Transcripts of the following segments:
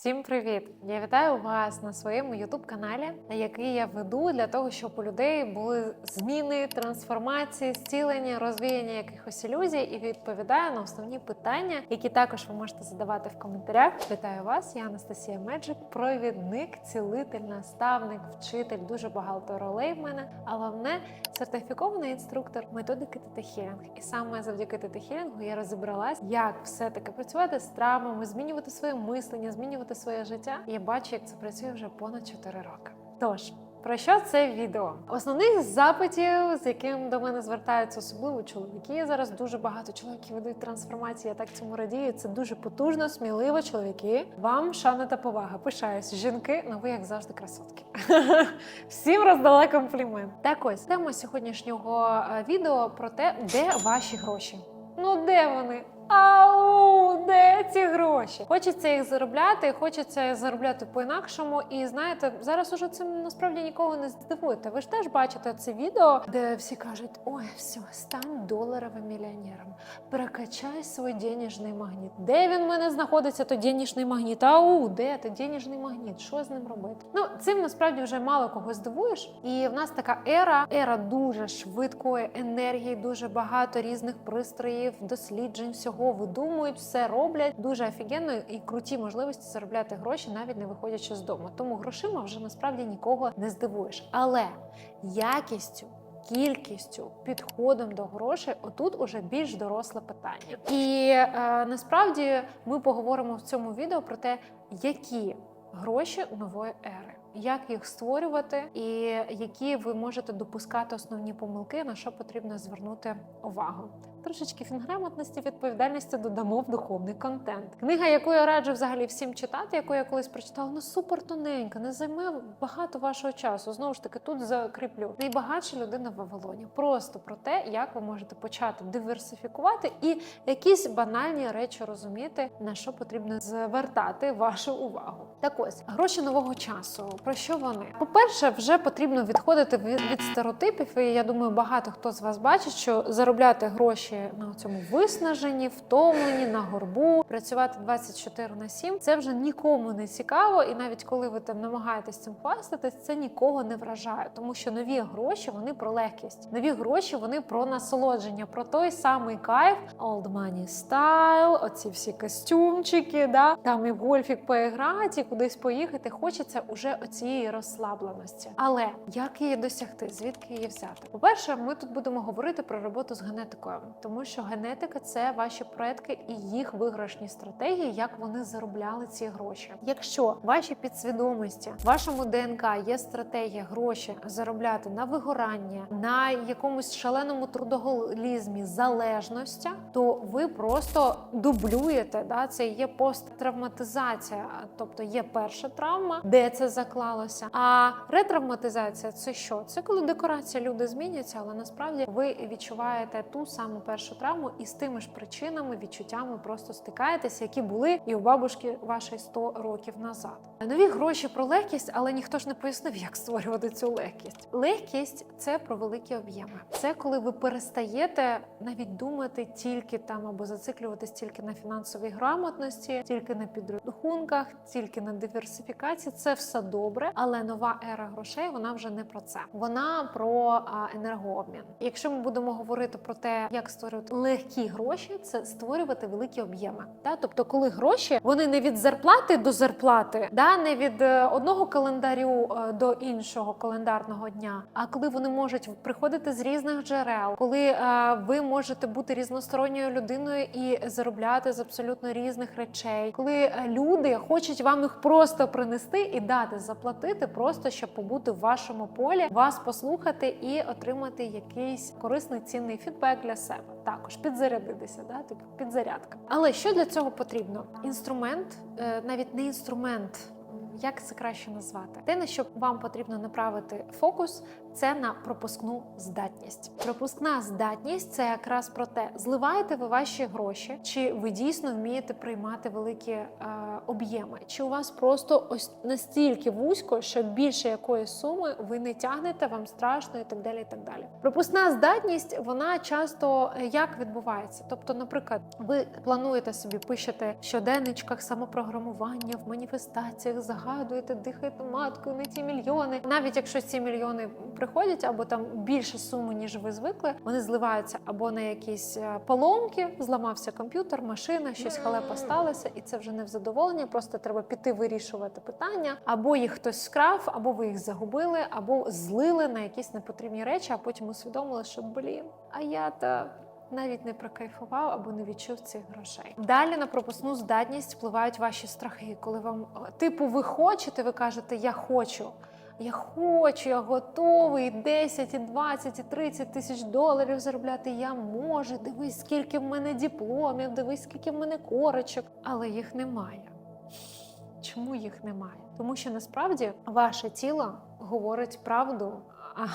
Всім привіт! Я вітаю вас на своєму youtube каналі, який я веду для того, щоб у людей були зміни, трансформації, зцілення, розвіяння якихось ілюзій і відповідаю на основні питання, які також ви можете задавати в коментарях. Вітаю вас! Я Анастасія Меджик, провідник, цілитель, наставник, вчитель. Дуже багато ролей в мене. А головне сертифікований інструктор методики тетахілінг. І саме завдяки тетахілінгу я розібралась, як все-таки працювати з травмами, змінювати своє мислення, змінювати своє життя. Я бачу, як це працює вже понад 4 роки. Тож. Про що це відео? Основних запитів, з яким до мене звертаються особливо чоловіки. Зараз дуже багато чоловіків ведуть трансформації. Я так цьому радію. Це дуже потужно, сміливо, чоловіки. Вам шана та повага. Пишаюсь, жінки, ну ви як завжди красотки. Всім роздала комплімент. Так ось тема сьогоднішнього е, відео про те, де ваші гроші. Ну де вони? Ау, де ці гроші? Хочеться їх заробляти, хочеться заробляти по-інакшому. І знаєте, зараз уже цим насправді нікого не здивуєте. Ви ж теж бачите це відео, де всі кажуть: ой, все, стань доларовим мільйонером, перекачай свій денежний магніт. Де він в мене знаходиться? То денежний магніт? Ау, де то денежний магніт? Що з ним робити? Ну цим насправді вже мало кого здивуєш. І в нас така ера, ера дуже швидкої енергії, дуже багато різних пристроїв, досліджень, всього видумують, все роблять дуже офігенно і круті можливості заробляти гроші, навіть не виходячи з дому. Тому грошима вже насправді нікого не здивуєш. Але якістю. Кількістю, підходом до грошей, отут уже більш доросле питання. І е, насправді ми поговоримо в цьому відео про те, які гроші нової ери, як їх створювати, і які ви можете допускати основні помилки, на що потрібно звернути увагу. Трошечки фінграмотності, відповідальності додамо в духовний контент. Книга, яку я раджу взагалі всім читати, яку я колись прочитала, ну супер тоненька, не займе багато вашого часу. Знову ж таки, тут закріплю найбагатша людина в Вавилоні. Просто про те, як ви можете почати диверсифікувати і якісь банальні речі розуміти, на що потрібно звертати вашу увагу. Так ось гроші нового часу. Про що вони? По-перше, вже потрібно відходити від, стереотипів. І я думаю, багато хто з вас бачить, що заробляти гроші на цьому виснаженні, втомлені, на горбу, працювати 24 на 7, це вже нікому не цікаво. І навіть коли ви там намагаєтесь цим хвастатись, це нікого не вражає, тому що нові гроші вони про легкість. Нові гроші вони про насолодження, про той самий кайф, old money style, оці всі костюмчики, да там і в гольфік поіграти, і кудись поїхати. Хочеться уже оцієї розслабленості. Але як її досягти? Звідки її взяти? По перше, ми тут будемо говорити про роботу з генетикою тому що генетика це ваші предки і їх виграшні стратегії, як вони заробляли ці гроші. Якщо в вашій підсвідомості, вашому ДНК є стратегія гроші заробляти на вигорання, на якомусь шаленому трудоголізмі, залежностях, то ви просто дублюєте. Да? Це є посттравматизація, тобто є перша травма, де це заклалося. А ретравматизація це що? Це коли декорація люди зміняться, але насправді ви відчуваєте ту саму першу травму і з тими ж причинами, відчуттями просто стикаєтеся, які були і у бабушки вашої 100 років назад. Нові гроші про легкість, але ніхто ж не пояснив, як створювати цю легкість. Легкість це про великі об'єми. Це коли ви перестаєте навіть думати тільки там або зациклюватись тільки на фінансовій грамотності, тільки на підрахунках, тільки на диверсифікації. Це все добре, але нова ера грошей вона вже не про це. Вона про енергообмін. Якщо ми будемо говорити про те, як створювати легкі гроші, це створювати великі об'єми. Да? Тобто, коли гроші вони не від зарплати до зарплати, да? не від е, одного календарю е, до іншого календарного дня, а коли вони можуть приходити з різних джерел, коли е, ви можете бути різносторонньою людиною і заробляти з абсолютно різних речей, коли люди хочуть вам їх просто принести і дати заплатити, просто щоб побути в вашому полі, вас послухати і отримати якийсь корисний цінний фідбек для себе. Також підзарядитися, да, так підзарядка. Але що для цього потрібно? Інструмент, е, навіть не інструмент. Як це краще назвати? Те, на що вам потрібно направити фокус, це на пропускну здатність. Пропускна здатність це якраз про те, зливаєте ви ваші гроші, чи ви дійсно вмієте приймати великі е, об'єми, чи у вас просто ось настільки вузько, що більше якої суми ви не тягнете, вам страшно і так далі. і так далі. Пропускна здатність вона часто е, як відбувається. Тобто, наприклад, ви плануєте собі, пишете в щоденничках самопрограмування, в маніфестаціях, загадуєте, дихаєте маткою на ті мільйони. Навіть якщо ці мільйони приходять, або там більше суми, ніж ви звикли, вони зливаються або на якісь е, поломки, зламався комп'ютер, машина, щось халепа сталося, і це вже не в задоволення. Просто треба піти вирішувати питання, або їх хтось скрав, або ви їх загубили, або злили на якісь непотрібні речі, а потім усвідомили, що блін, а я то навіть не прокайфував або не відчув цих грошей. Далі на пропускну здатність впливають ваші страхи, коли вам типу ви хочете, ви кажете Я хочу. Я хочу, я готовий і 10, і 20, і 30 тисяч доларів заробляти. Я можу. Дивись, скільки в мене дипломів, дивись, скільки в мене корочок, але їх немає. Чому їх немає? Тому що насправді ваше тіло говорить правду, а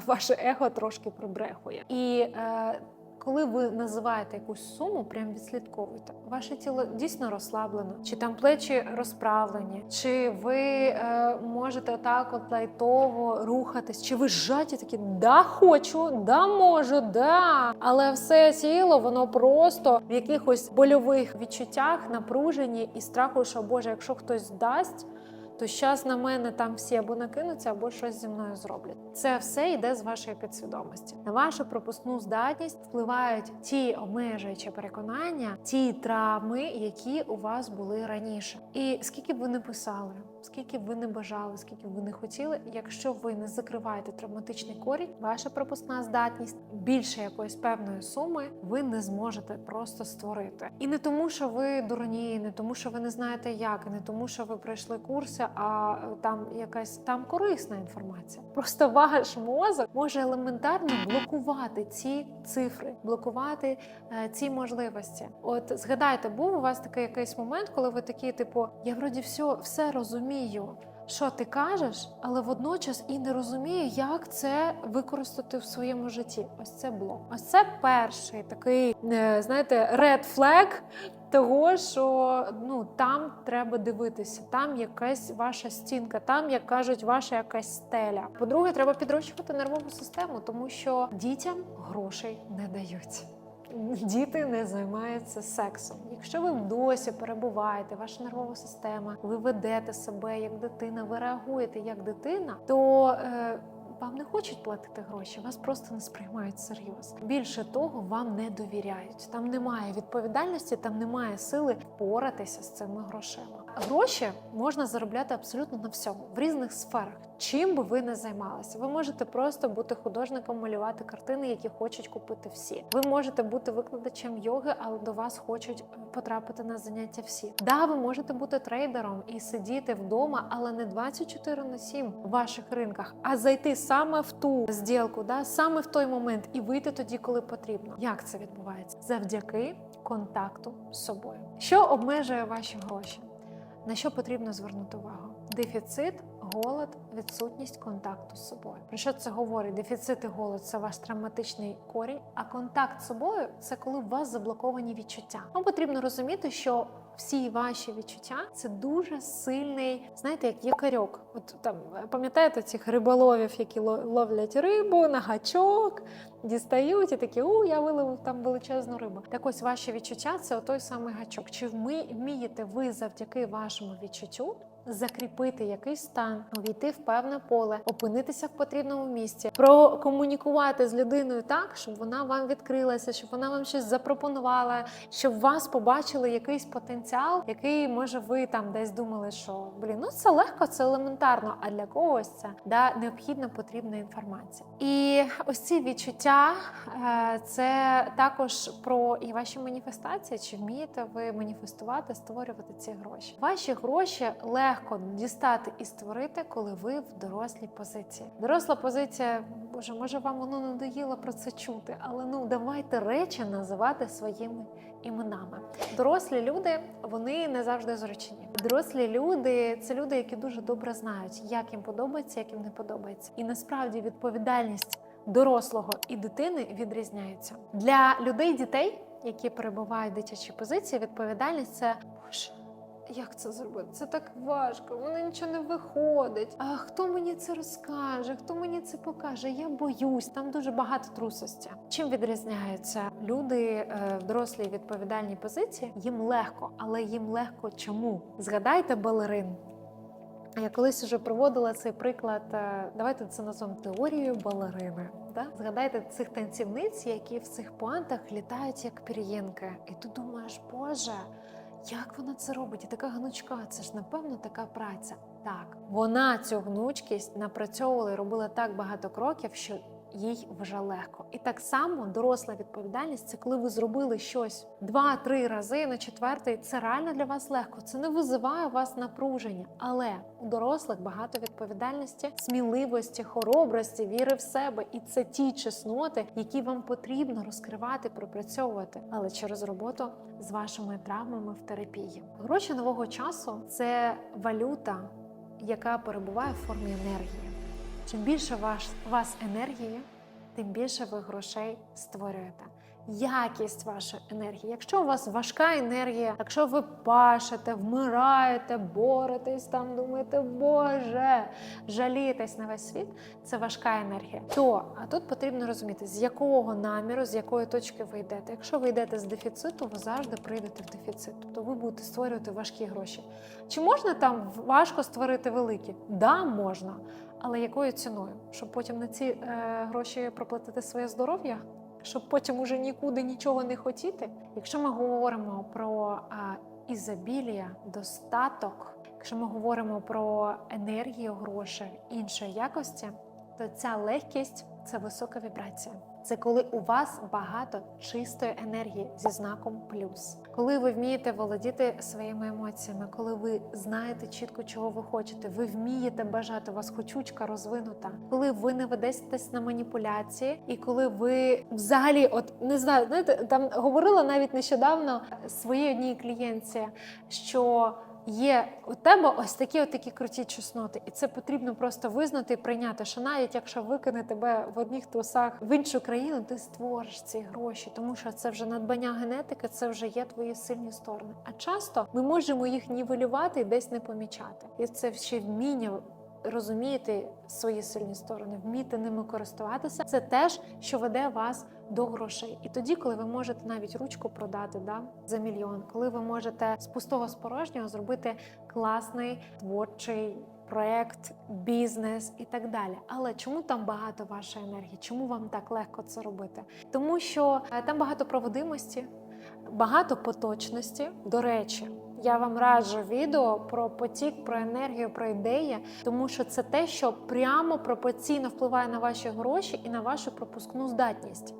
ваше его трошки прибрехує. І е, коли ви називаєте якусь суму, прям відслідковуйте. Ваше тіло дійсно розслаблено, чи там плечі розправлені, чи ви е, можете отак от лайтово рухатись, чи ви зжаті такі да хочу, да можу, да. Але все тіло воно просто в якихось больових відчуттях, напруженні і страху, що Боже, якщо хтось дасть. То зараз на мене там всі або накинуться, або щось зі мною зроблять. Це все йде з вашої підсвідомості. На вашу пропускну здатність впливають ті обмежуючі переконання, ті травми, які у вас були раніше. І скільки б ви не писали, скільки ви не бажали, скільки ви не хотіли, якщо ви не закриваєте травматичний корінь, ваша пропускна здатність більше якоїсь певної суми ви не зможете просто створити. І не тому, що ви дурні, не тому, що ви не знаєте як, і не тому, що ви пройшли курси, а там якась там корисна інформація. Просто ваш мозок може елементарно блокувати ці цифри, блокувати е, ці можливості. От згадайте, був у вас такий якийсь момент, коли ви такі, типу, я вроді все, все розумію. Що ти кажеш, але водночас і не розумію, як це використати в своєму житті. Ось це блок. Ось це перший такий, е, знаєте, red flag того, що ну там треба дивитися, там якась ваша стінка, там, як кажуть, ваша якась стеля. По-друге, треба підрощувати нервову систему, тому що дітям грошей не дають. Діти не займаються сексом. Якщо ви досі перебуваєте, ваша нервова система, ви ведете себе як дитина, ви реагуєте як дитина, то е, вам не хочуть платити гроші, вас просто не сприймають серйозно. Більше того, вам не довіряють. Там немає відповідальності, там немає сили впоратися з цими грошима. Гроші можна заробляти абсолютно на всьому в різних сферах. Чим би ви не займалися, ви можете просто бути художником, малювати картини, які хочуть купити всі. Ви можете бути викладачем йоги, але до вас хочуть е, потрапити на заняття всі. Да, ви можете бути трейдером і сидіти вдома, але не 24 на 7 в ваших ринках, а зайти саме в ту зділку, да, саме в той момент і вийти тоді, коли потрібно. Як це відбувається? Завдяки контакту з собою. Що обмежує ваші гроші? На що потрібно звернути увагу? Дефіцит, голод, відсутність контакту з собою. Про що це говорить? Дефіцит і голод це ваш травматичний корінь, а контакт з собою це коли у вас заблоковані відчуття. Вам потрібно розуміти, що всі ваші відчуття це дуже сильний, знаєте, як якорьок. От там пам'ятаєте цих риболовів, які ло- ловлять рибу на гачок, дістають і такі, у я виловив там величезну рибу. Так ось ваші відчуття це той самий гачок. Чи вмієте ви завдяки вашому відчуттю закріпити якийсь стан, увійти в певне поле, опинитися в потрібному місці, прокомунікувати з людиною так, щоб вона вам відкрилася, щоб вона вам щось запропонувала, щоб вас побачили якийсь потенціал, який може ви там десь думали, що блін, ну це легко, це елементарно. А для когось це да необхідна потрібна інформація. І ось ці відчуття е, це також про і ваші маніфестації. Чи вмієте ви маніфестувати, створювати ці гроші? Ваші гроші легко дістати і створити, коли ви в дорослій позиції. Доросла позиція, боже, може вам воно надоїло про це чути, але ну давайте речі називати своїми іменами. Дорослі люди вони не завжди зручні. Дорослі люди це люди, які дуже добре знають, як їм подобається, як їм не подобається. І насправді відповідальність дорослого і дитини відрізняються для людей, дітей, які перебувають в дитячій позиції. Відповідальність це Боже. Як це зробити? Це так важко, в мене нічого не виходить. А хто мені це розкаже? Хто мені це покаже? Я боюсь, там дуже багато трусості. Чим відрізняються люди е, в дорослій відповідальній позиції? Їм легко, але їм легко чому? Згадайте балерин. Я колись вже проводила цей приклад. е, Давайте це назвемо теорією балерини. Да? Згадайте цих танцівниць, які в цих пуантах літають як пір'їнки. І ти думаєш, Боже, як вона це робить? І така гнучка, це ж напевно така праця. Так, вона цю гнучкість напрацьовувала і робила так багато кроків, що їй вже легко. І так само доросла відповідальність це коли ви зробили щось два-три рази на четвертий. Це реально для вас легко. Це не визиває у вас напруження. Але у дорослих багато відповідальності, сміливості, хоробрості, віри в себе. І це ті чесноти, які вам потрібно розкривати, пропрацьовувати, але через роботу з вашими травмами в терапії. Гроші нового часу це валюта, яка перебуває в формі енергії. Чим більше у вас енергії, тим більше ви грошей створюєте. Якість вашої енергії. Якщо у вас важка енергія, якщо ви пашете, вмираєте, боретесь, там думаєте, Боже, жалієтесь на весь світ, це важка енергія. То а тут потрібно розуміти, з якого наміру, з якої точки ви йдете. Якщо ви йдете з дефіциту, ви завжди прийдете в дефіцит. Тобто ви будете створювати важкі гроші. Чи можна там важко створити великі? Да, можна. Але якою ціною? Щоб потім на ці е, гроші проплатити своє здоров'я? Щоб потім уже нікуди нічого не хотіти? Якщо ми говоримо про ізобілія, достаток, якщо ми говоримо про енергію грошей іншої якості, то ця легкість це висока вібрація. Це коли у вас багато чистої енергії зі знаком плюс, коли ви вмієте володіти своїми емоціями, коли ви знаєте чітко, чого ви хочете, ви вмієте бажати, у вас хочучка розвинута, коли ви не ведетесь на маніпуляції, і коли ви взагалі, от не знаю, знаєте, там говорила навіть нещодавно своїй одній клієнтці, що Є у тебе ось такі от такі круті чесноти, і це потрібно просто визнати і прийняти. Що навіть якщо викине тебе в одних трусах в іншу країну, ти створиш ці гроші, тому що це вже надбання генетики, це вже є твої сильні сторони. А часто ми можемо їх нівелювати і десь не помічати. І це ще вміння розуміти свої сильні сторони, вміти ними користуватися. Це теж, що веде вас до грошей. І тоді, коли ви можете навіть ручку продати да, за мільйон, коли ви можете з пустого з порожнього зробити класний творчий. Проект, бізнес і так далі. Але чому там багато вашої енергії? Чому вам так легко це робити? Тому що е, там багато проводимості, багато поточності. До речі, я вам раджу відео про потік, про енергію, про ідеї, тому що це те, що прямо пропорційно впливає на ваші гроші і на вашу пропускну здатність.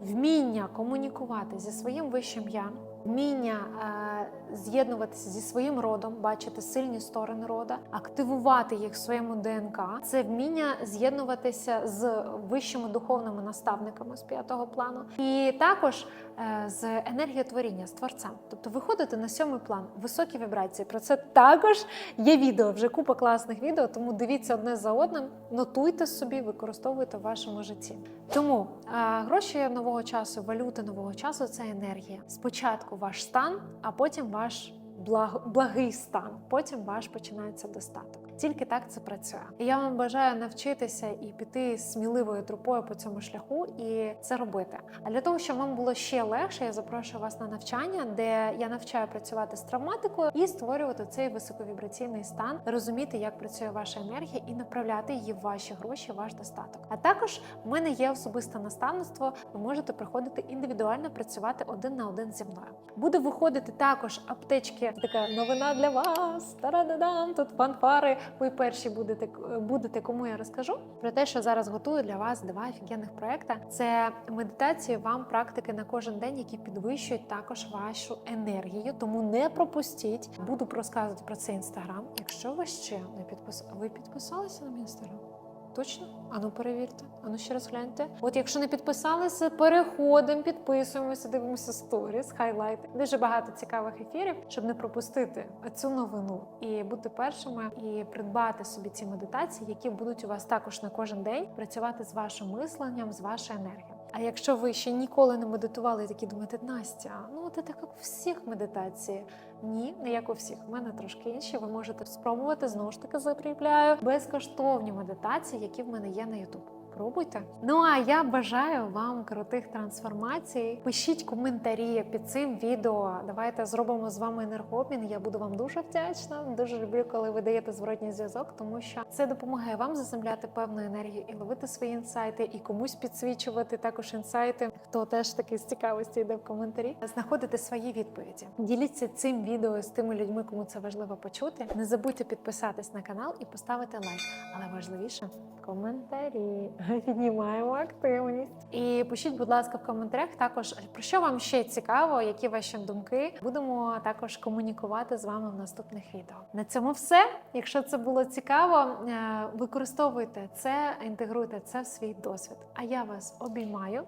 Вміння комунікувати зі своїм вищим я, вміння е, з'єднуватися зі своїм родом, бачити сильні сторони рода, активувати їх в своєму ДНК. Це вміння з'єднуватися з вищими духовними наставниками з п'ятого плану, і також е, з енергієтворіння, з творцем. Тобто виходити на сьомий план, високі вібрації. Про це також є відео, вже купа класних відео, тому дивіться одне за одним, нотуйте собі, використовуйте в вашому житті. Тому е, гроші нового часу, валюти нового часу це енергія. Спочатку ваш стан, а потім ваш благ, благий стан. Потім ваш починається достаток. Тільки так це працює. І я вам бажаю навчитися і піти сміливою трупою по цьому шляху і це робити. А для того, щоб вам було ще легше, я запрошую вас на навчання, де я навчаю працювати з травматикою і створювати цей високовібраційний стан, розуміти, як працює ваша енергія, і направляти її в ваші гроші, ваш достаток. А також в мене є особисте наставництво. Ви можете приходити індивідуально працювати один на один зі мною. Буде виходити також аптечки. Така новина для вас. Тарададам, тут фанфари. Ви перші будете будете, кому я розкажу про те, що зараз готую для вас два офігенних проекти. Це медитації, вам практики на кожен день, які підвищують також вашу енергію. Тому не пропустіть. Буду розказувати про це інстаграм. Якщо ви ще не підписали, ви підписалися на мій інстаграм? Точно? Ану, перевірте, ану ще раз гляньте. От якщо не підписалися, переходимо, підписуємося, дивимося сторіс, хайлайти. Дуже багато цікавих ефірів, щоб не пропустити цю новину і бути першими, і придбати собі ці медитації, які будуть у вас також на кожен день працювати з вашим мисленням, з вашою енергією. А якщо ви ще ніколи не медитували такі думаєте, Настя, ну це так як у всіх медитації. Ні, не як у всіх. У мене трошки інші. Ви можете спробувати знову ж таки закріпляю безкоштовні медитації, які в мене є на YouTube. Пробуйте. Ну а я бажаю вам крутих трансформацій. Пишіть коментарі під цим відео. Давайте зробимо з вами енергообмін. Я буду вам дуже вдячна. Дуже люблю, коли ви даєте зворотній зв'язок, тому що це допомагає вам заземляти певну енергію і ловити свої інсайти, і комусь підсвічувати також інсайти. Хто теж таки з цікавості йде в коментарі, знаходити свої відповіді. Діліться цим відео з тими людьми, кому це важливо почути. Не забудьте підписатись на канал і поставити лайк. Але важливіше коментарі. Піднімаємо активність. І пишіть, будь ласка, в коментарях також про що вам ще цікаво, які ваші думки. Будемо також комунікувати з вами в наступних відео. На цьому все. Якщо це було цікаво, е, використовуйте це, інтегруйте це в свій досвід. А я вас обіймаю.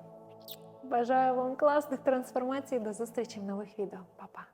Бажаю вам класних трансформацій. До зустрічі в нових відео. Па-па!